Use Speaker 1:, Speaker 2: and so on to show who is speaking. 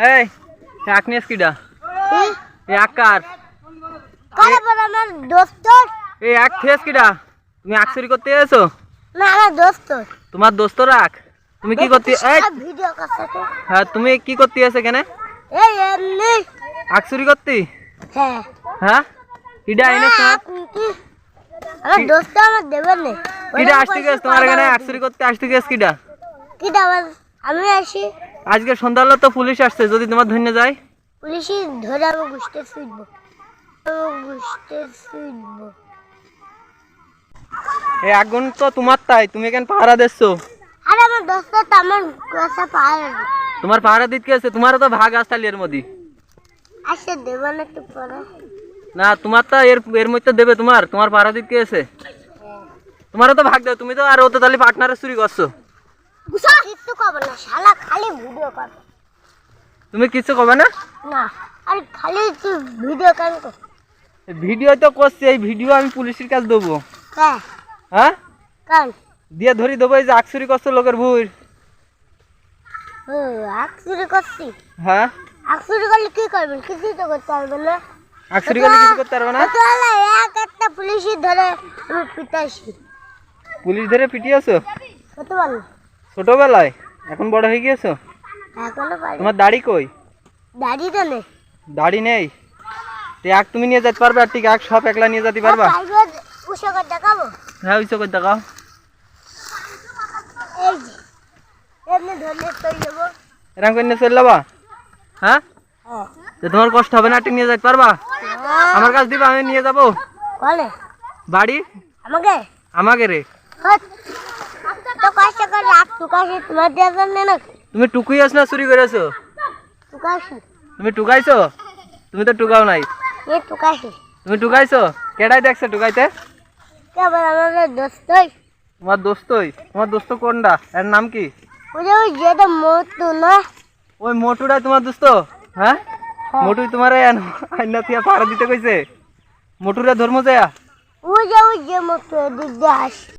Speaker 1: এই এক নিয়ে কিডা
Speaker 2: এই
Speaker 1: এই এক কার?
Speaker 2: কারে বড় আমার দোস্ত।
Speaker 1: এই এক থেস কিডা তুমি এক চুরি করতে এসো?
Speaker 2: না আমার দোস্ত।
Speaker 1: তোমার দোস্ত রাখ। তুমি কি করতে এই
Speaker 2: ভিডিও করছে তো
Speaker 1: হ্যাঁ তুমি কি করতে এসে কেন
Speaker 2: এই এমনি।
Speaker 1: আখ চুরি করতে?
Speaker 2: হ্যাঁ।
Speaker 1: হ্যাঁ? কিডা এনে
Speaker 2: না, আপনি কি? আমার দোস্ত আমার দেবেন না।
Speaker 1: কিডা আসতে গেছ তোমার এখানে আখ চুরি করতে আসতে গেছ কিডা
Speaker 2: কিডা আমার আমি আসি।
Speaker 1: আজকে সন্ধ্যাবেলা তো পুলিশ আসছে যদি তোমার ধন্য যায়।
Speaker 2: পুলিশই ধরে আমি গুষ্টে ফিরবো।
Speaker 1: এই আগুন তো তোমার তাই তুমি এখানে পাহারা দিচ্ছ?
Speaker 2: আরে আমার দোস্ত তো আমার কাছে পারে
Speaker 1: তোমার পাহারা দিতে গেছে তোমারও তো ভাগ আসতালি এর মধ্যে।
Speaker 2: আসে দেবেন একটু পরে।
Speaker 1: না তোমার তো এর এর মধ্যে দেবে তোমার তোমার পাহারা দিতে গেছে। তোমারও তো ভাগ দেবে তুমি তো আর ও তো তাহলে পার্টনারে চুরি করছ।
Speaker 2: কিছু কবে না শালা খালি ভিডিও কর
Speaker 1: তুমি কিছু কবে না?
Speaker 2: না আরে খালি তুই ভিডিও কেন কর
Speaker 1: ভিডিও তো করছি এই ভিডিও আমি পুলিশের কাছে দেবো।
Speaker 2: হ্যাঁ?
Speaker 1: হ্যাঁ দিয়ে ধরি দেবো এই যে আখ চুরি করছ লোকের ভুল
Speaker 2: চুরি করছি?
Speaker 1: হ্যাঁ?
Speaker 2: আখ চুরি করলে কি করবেন কিছুই তো করতে পারবেন না।
Speaker 1: আখ চুরি করলে কিছু করতে পারবে না?
Speaker 2: তাহলে এক একটা পুলিশই ধরে আমি পিটাইছি।
Speaker 1: পুলিশ ধরে পিটিয়েছো?
Speaker 2: কত ভালো
Speaker 1: ছোটবেলায়? এখন বড় হয়ে গিয়েছো?
Speaker 2: এখনও পারি
Speaker 1: তোমার দাড়ি কই?
Speaker 2: দাঁড়িয়ে তো নেই।
Speaker 1: দাড়ি নেই? তো এক তুমি নিয়ে যেতে পারবে আর ঠিক এক সব একলা নিয়ে যেতে পারবা?
Speaker 2: প্রাইভেট পোশাক দেখাবো।
Speaker 1: হ্যাঁ ওই চোখের দেখাও।
Speaker 2: এই যে এমনি ধরলে চলে যাব।
Speaker 1: এরকম করে নিয়ে চলে যাবা? হ্যাঁ?
Speaker 2: হ্যাঁ।
Speaker 1: তো তোমার কষ্ট হবে না ঠিক নিয়ে যেতে পারবা? আমার কাছে দিবা আমি নিয়ে যাব। বাড়ি?
Speaker 2: আমাকে?
Speaker 1: আমাকে রে।
Speaker 2: হট। তো কষ্ট করে রাখ টুকাশি তোমার দেওয়ার জন্য না
Speaker 1: তুমি টুকুই আস না চুরি করেছ
Speaker 2: টুকাশি
Speaker 1: তুমি টুকাইছো? তুমি তো টুকাও নাই।
Speaker 2: এ টুকাশি
Speaker 1: তুমি টুকাইছো? কেডাই দেখছ টুকাইতে?
Speaker 2: কেবল আমাদের দোস্ত
Speaker 1: তোমার দোস্তই। তোমার দোস্ত কোনটা এর নাম কি?
Speaker 2: ওই যে ওই যেটা মতো না?
Speaker 1: ওই মোটুটাই তোমার দোস্ত? হ্যাঁ? মোটুই তোমার আইনা থিয়া পাড়া দিতে কইছে। মোটুরে ধর্ম যায়?
Speaker 2: ওই যে ওই যে এদিক দিয়ে আসে